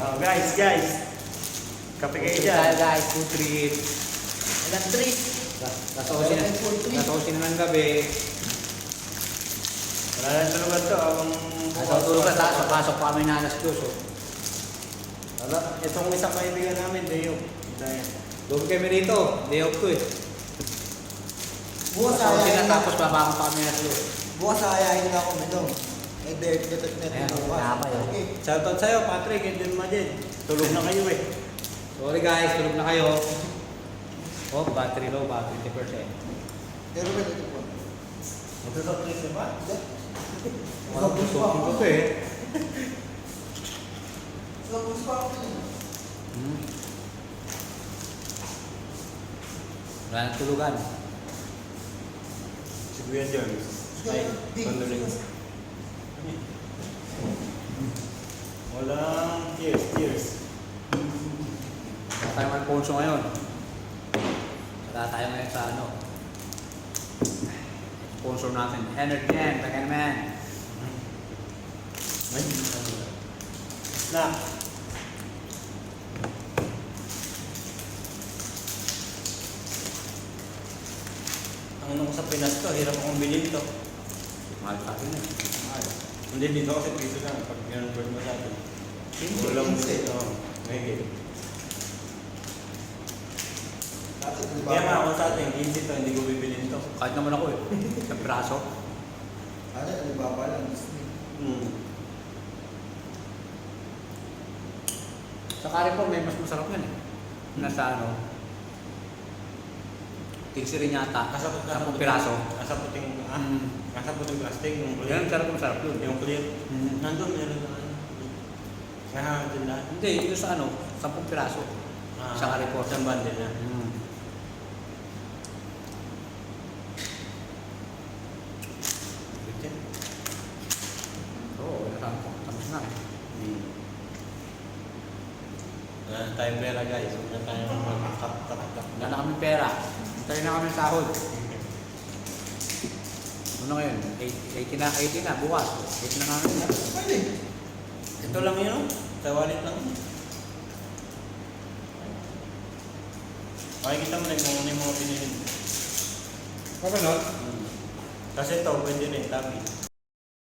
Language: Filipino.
Oh, guys, guys. Kape kayo dyan. tayo guys, food trip. Ilang trip? Nasosin na, nasosin na ng gabi. Wala nang tulugan to. Ang Natutulog ka taas, pasok pa kami na alas dos. Oh. Wala. Itong isang kaibigan namin, Deo. Dahil. Doon kami rito, day off ko eh. Bukas na ayayin tapos babako pa kami na dos. Bukas ayayin na ako nito. May date date net Ayan, nakapay, oh. Okay. Shoutout sa'yo, Patrick, and then Majid. Tulog na kayo eh. Sorry guys, tulog na kayo. Oh, battery low, ba? 20%. Pero ba dito po? Drinks na ba? Ano gusto ko to eh. So, gusto pa ako yun. Hmm. Wala nang tulugan. Si Kuya James. Ay, panduling. Walang tears, tears. Wala tayong Alfonso ngayon. Wala tayo ngayon sa ano. Sponsor natin. Energy N, Bagan Man. Ay, na. Ang ano ko sa Pinas to, hirap akong bilhin to. Mahal sa akin eh. Mahal. Hindi, dito kasi piso lang. Pag convert mo sa atin. Walang quince. dito. Ba? Kaya nga ako sa atin, 15 to, hindi ko bibilhin to. Kahit naman ako eh. Sa braso. Ano, Alibaba lang. Disney. Hmm. Sa Carrefour may mas masarap yan eh. Nasa ano. Tigsi rin yata. Sampung piraso. Nasa puting, ah, Mm. nasa puting plastic, yung Yan, clear. sarap masarap yun. Yung clear. Mm. Nandun, meron na ano. Nahangatin Hindi, yung sa ano, 10 piraso. Ah, Sa Carrefour. Isang bundle na. Mm. Oo, oh, tapos na. Hmm. Wala na tayong pera guys. Huwag na tayong mag-tap-tap-tap. Wala na kami pera. Hintayin na kami sahod. Ano ngayon? 80 na, 80 na, bukas. 80 na nga ngayon. Pwede. Ito lang yun, oh. sa wallet lang. Makikita mo rin kung ano yung mga pinili mo. Okay, no? Hmm. Kasi ito, pwede rin, tabi.